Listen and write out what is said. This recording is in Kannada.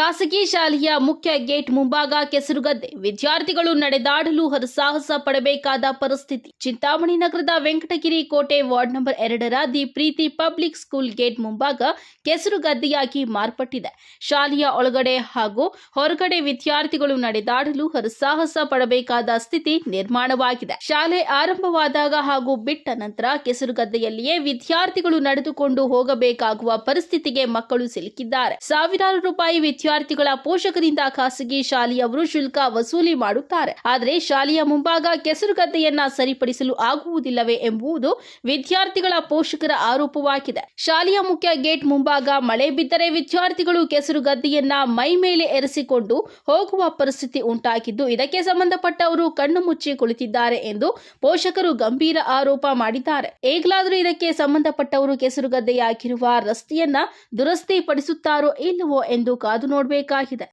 ಖಾಸಗಿ ಶಾಲೆಯ ಮುಖ್ಯ ಗೇಟ್ ಮುಂಭಾಗ ಕೆಸರುಗದ್ದೆ. ವಿದ್ಯಾರ್ಥಿಗಳು ನಡೆದಾಡಲು ಹರಸಾಹಸ ಪಡಬೇಕಾದ ಪರಿಸ್ಥಿತಿ. ಚಿಂತಾಮಣಿ ನಗರದ ವೆಂಕಟಗಿರಿ ಕೋಟೆ ವಾರ್ಡ್ ನಂಬರ್ ಎರಡರ the Preethi public school gate ಮುಂಭಾಗ ಕೆಸರುಗದ್ದೆಯಾಗಿ ಮಾರ್ಪಟ್ಟಿದೆ. ಶಾಲೆಯ ಒಳಗಡೆ ಹಾಗೂ ಹೊರಗಡೆ ವಿದ್ಯಾರ್ಥಿಗಳು ನಡೆದಾಡಲು ಹರಸಾಹಸ ಪಡಬೇಕಾದ ಸ್ಥಿತಿ ನಿರ್ಮಾಣವಾಗಿದೆ. ಶಾಲೆ ಆರಂಭವಾದಾಗ ಹಾಗೂ ಬಿಟ್ಟ ನಂತರ ಕೆಸರುಗದ್ದೆಯಲ್ಲಿಯೇ ವಿದ್ಯಾರ್ಥಿಗಳು ನಡೆದುಕೊಂಡು ಹೋಗಬೇಕಾಗುವ ಪರಿಸ್ಥಿತಿಗೆ ಮಕ್ಕಳು ಸಿಲುಕಿದ್ದಾರೆ. ಸಾವಿರಾರು ರೂಪಾಯಿ ವಿದ್ಯಾರ್ಥಿಗಳ ಪೋಷಕರಿಂದ ಖಾಸಗಿ ಶಾಲೆಯವರು ಶುಲ್ಕ ವಸೂಲಿ ಮಾಡುತ್ತಾರೆ. ಆದರೆ ಶಾಲೆಯ ಮುಂಭಾಗ ಕೆಸರುಗದ್ದೆಯನ್ನ ಸರಿಪಡಿಸಲು ಆಗುವುದಿಲ್ಲವೇ ಎಂಬುದು ವಿದ್ಯಾರ್ಥಿಗಳ ಪೋಷಕರ ಆರೋಪವಾಗಿದೆ. ಶಾಲೆಯ ಮುಖ್ಯ ಗೇಟ್ ಮುಂಭಾಗ ಮಳೆ ಬಿದ್ದರೆ ವಿದ್ಯಾರ್ಥಿಗಳು ಕೆಸರುಗದ್ದೆಯನ್ನ ಮೈ ಮೇಲೆ ಎರೆಸಿಕೊಂಡು ಹೋಗುವ ಪರಿಸ್ಥಿತಿ ಉಂಟಾಗಿದ್ದು, ಇದಕ್ಕೆ ಸಂಬಂಧಪಟ್ಟವರು ಕಣ್ಣು ಮುಚ್ಚಿ ಕುಳಿತಿದ್ದಾರೆ ಎಂದು ಪೋಷಕರು ಗಂಭೀರ ಆರೋಪ ಮಾಡಿದ್ದಾರೆ. ಈಗಲಾದರೂ ಇದಕ್ಕೆ ಸಂಬಂಧಪಟ್ಟವರು ಕೆಸರು ಗದ್ದೆಯಾಗಿರುವ ರಸ್ತೆಯನ್ನ ದುರಸ್ತಿ ಪಡಿಸುತ್ತಾರೋ ಇಲ್ಲವೋ ಎಂದು ಕಾದು ನೋಡಬೇಕಾಗಿದೆ.